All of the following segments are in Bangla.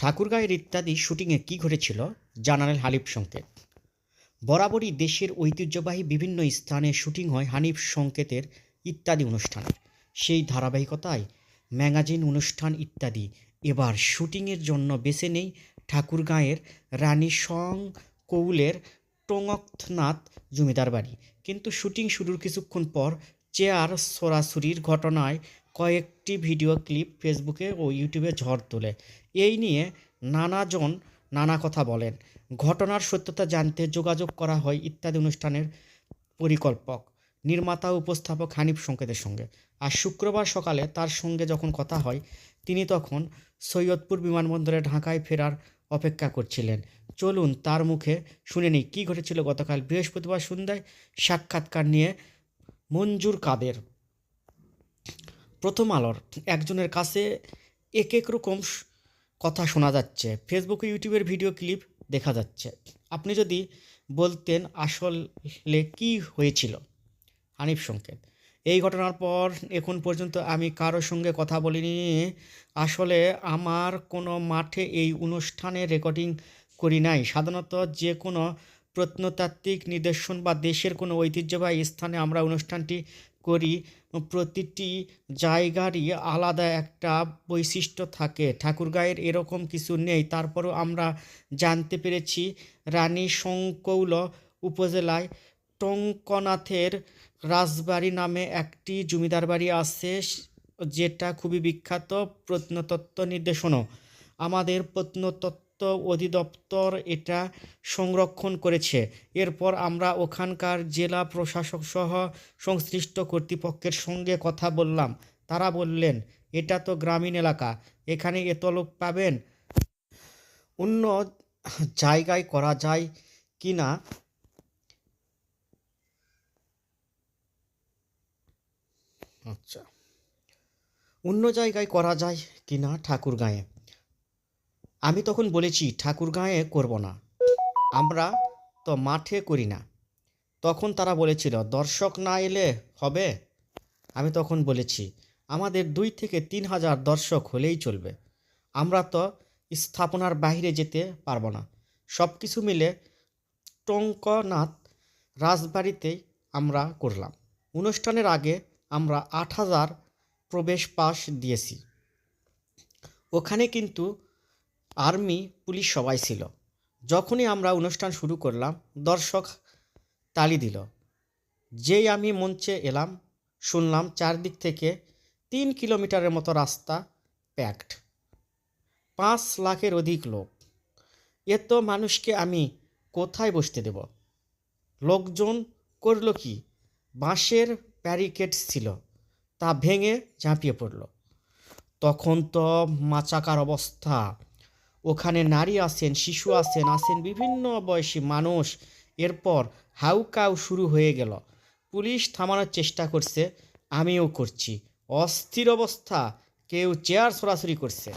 ঠাকুরগাঁয়ের ইত্যাদি শুটিংয়ে কী ঘটেছিল, জানালেন হানিফ সংকেত। বরাবরই দেশের ঐতিহ্যবাহী বিভিন্ন স্থানে শুটিং হয় হানিফ সংকেতের ইত্যাদি অনুষ্ঠানের সেই ধারাবাহিকতায় ম্যাগাজিন অনুষ্ঠান ইত্যাদি। এবার শুটিংয়ের জন্য বেছে নেই ঠাকুরগাঁয়ের রানী সং কৌলের টোঙকনাথ জমিদার বাড়ি। কিন্তু শুটিং শুরুর কিছুক্ষণ পর চেয়ার সরাসরির ঘটনায় কয়েকটি ভিডিও ক্লিপ ফেসবুকে ও ইউটিউবে ঝড় তোলে। এই নিয়ে নানাজন নানা কথা বলেন। ঘটনার সত্যতা জানতে যোগাযোগ করা হয় ইত্যাদি অনুষ্ঠানের পরিকল্পক। নির্মাতা উপস্থাপক হানিফ সংকেতের সঙ্গে। আর শুক্রবার সকালে তার সঙ্গে যখন কথা হয়, তিনি তখন সৈয়দপুর বিমানবন্দরে ঢাকায় ফেরার অপেক্ষা করছিলেন। চলুন তার মুখে শুনে নিই, কী ঘটেছিল গতকাল বৃহস্পতিবার সন্ধ্যায় সাক্ষাৎকার নিয়ে মঞ্জুর কাদের? প্রথম আলোর, একজনের কাছে এক এক রকম কথা শোনা যাচ্ছে। ফেসবুকে ইউটিউবের ভিডিও ক্লিপ দেখা যাচ্ছে। আপনি যদি বলতেন আসলে কি হয়েছিল? হানিফ সংকেত। এই ঘটনার পর এখন পর্যন্ত আমি কারোর সঙ্গে কথা বলিনি। আসলে আমার কোনো মাঠে এই অনুষ্ঠানে রেকর্ডিং করি নাই। সাধারণত যে কোনো প্রত্নতাত্ত্বিক নিদর্শন বা দেশের কোনো ঐতিহ্যবাহী স্থানে আমরা অনুষ্ঠানটি করি, প্রতিটি জায়গারই আলাদা একটা বৈশিষ্ট্য থাকে। ঠাকুরগাঁয়ের এরকম কিছু নেই। তারপরও আমরা জানতে পেরেছি, রানী শঙ্কৌল উপজেলায় টঙ্কনাথের রাজবাড়ি নামে একটি জমিদার বাড়ি আছে, যেটা খুবই বিখ্যাত প্রত্নতত্ত্ব নির্দেশনও আমাদের প্রত্নতত্ত্ব অধিদপ্তর এটা সংরক্ষণ করেছে। এরপর আমরা ওখানকার জেলা প্রশাসক সহ সংশ্লিষ্ট কর্তৃপক্ষের সঙ্গে কথা বললাম। তারা বললেন, এটা তো গ্রামীণ এলাকা, এখানে এত লোক পাবেন। অন্য জায়গায় করা যায় কি না? আচ্ছা। অন্য জায়গায় করা যায় কি না ঠাকুরগাঁয়ে? আমি তখন বলেছি ঠাকুরগাঁয়ে করব না। আমরা তো মাঠে করি না। তখন তারা বলেছিল, দর্শক না এলে হবে? আমি তখন বলেছি, আমাদের দুই থেকে তিন হাজার দর্শক হলেই চলবে। আমরা তো স্থাপনার বাইরে যেতে পারব না। সব কিছু মিলে টঙ্কনাথ রাজবাড়িতেই আমরা করলাম। অনুষ্ঠানের আগে আমরা আট হাজার প্রবেশ পাস দিয়েছি। ওখানে কিন্তু আর্মি, পুলিশ সবাই ছিল। যখনই আমরা অনুষ্ঠান শুরু করলাম, দর্শক তালি দিল। যেই আমি মঞ্চে এলাম, শুনলাম চারদিক থেকে তিন কিলোমিটারের মতো রাস্তা প্যাকড পাঁচ লাখের অধিক লোক। এত মানুষকে আমি কোথায় বসতে দেব? লোকজন করল কি? বাঁশের ব্যারিকেড ছিল, তা ভেঙে ঝাঁপিয়ে পড়ল। তখন তো মাচাকার অবস্থা। ওখানে নারী আছেন, শিশু আছেন আছেন বিভিন্ন বয়সী মানুষ। এরপর হাউকাউ শুরু হয়ে গেল। পুলিশ থামানোর চেষ্টা করছে, আমিও করছি। অস্থির অবস্থা, কেউ চেয়ার সরাসরি করছে।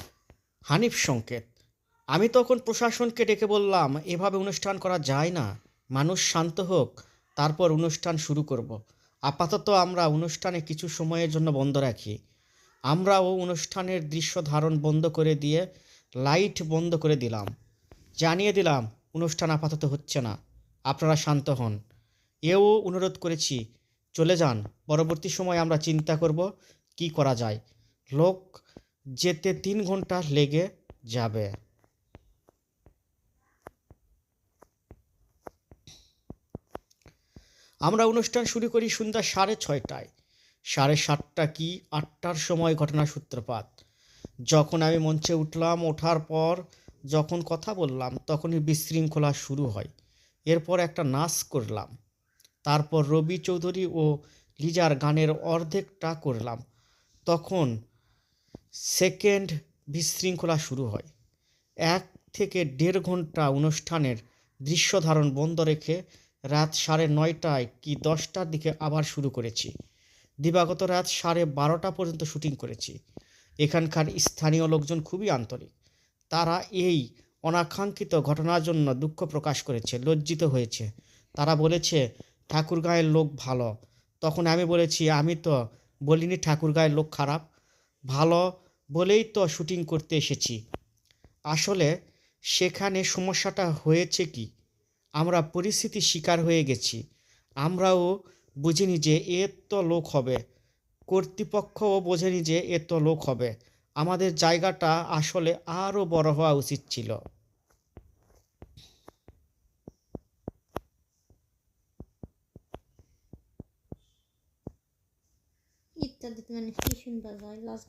হানিফ সংকেত। আমি তখন প্রশাসনকে ডেকে বললাম, এভাবে অনুষ্ঠান করা যায় না। মানুষ শান্ত হোক, তারপর অনুষ্ঠান শুরু করব। আপাতত আমরা অনুষ্ঠানে কিছু সময়ের জন্য বন্ধ রাখি। আমরাও অনুষ্ঠানের দৃশ্য ধারণ বন্ধ করে দিয়ে লাইট বন্ধ করে দিলাম। জানিয়ে দিলাম, অনুষ্ঠান আপাতত হচ্ছে না। আপনারা শান্ত হন। এও অনুরোধ করেছি, চলে যান। পরবর্তী সময় আমরা চিন্তা করব কি করা যায়। লোক যেতে তিন ঘণ্টা লেগে যাবে। আমরা অনুষ্ঠান শুরু করি সন্ধ্যা সাড়ে ছয়টায়। সাড়ে সাতটা কি আটটার সময় ঘটনার সূত্রপাত যখন আমি মঞ্চে উঠলাম, ওঠার পর যখন কথা বললাম, তখনই বিশৃঙ্খলা শুরু হয়। এরপর একটা নাচ করলাম। তারপর রবি চৌধুরী ও লিজার গানের অর্ধেকটা করলাম। তখন সেকেন্ড বিশৃঙ্খলা শুরু হয়। এক থেকে দেড় ঘণ্টা অনুষ্ঠানের দৃশ্য ধারণ বন্ধ রেখে রাত সাড়ে নয়টায় কি দশটার দিকে আবার শুরু করেছি। দিবাগত রাত সাড়ে বারোটা পর্যন্ত শুটিং করেছি। এখানকার স্থানীয় লোকজন খুবই আন্তরিক। তারা এই অনাকাঙ্ক্ষিত ঘটনার জন্য দুঃখ প্রকাশ করেছে, লজ্জিত হয়েছে। তারা বলেছে ঠাকুরগাঁয়ের লোক ভালো। তখন আমি বলেছি, আমি তো বলিনি ঠাকুরগাঁয়ের লোক খারাপ। ভালো বলেই তো শুটিং করতে এসেছি। আসলে সেখানে সমস্যাটা হয়েছে কি? আমরা পরিস্থিতির শিকার হয়ে গেছি। আমরাও বুঝিনি যে এত লোক হবে। কর্তৃপক্ষও বোঝেনি যে এত লোক হবে। আমাদের জায়গাটা আসলে আরও বড় হওয়া উচিত ছিল। ইত্যাদি মানে সুন্দর হয় লাস্ট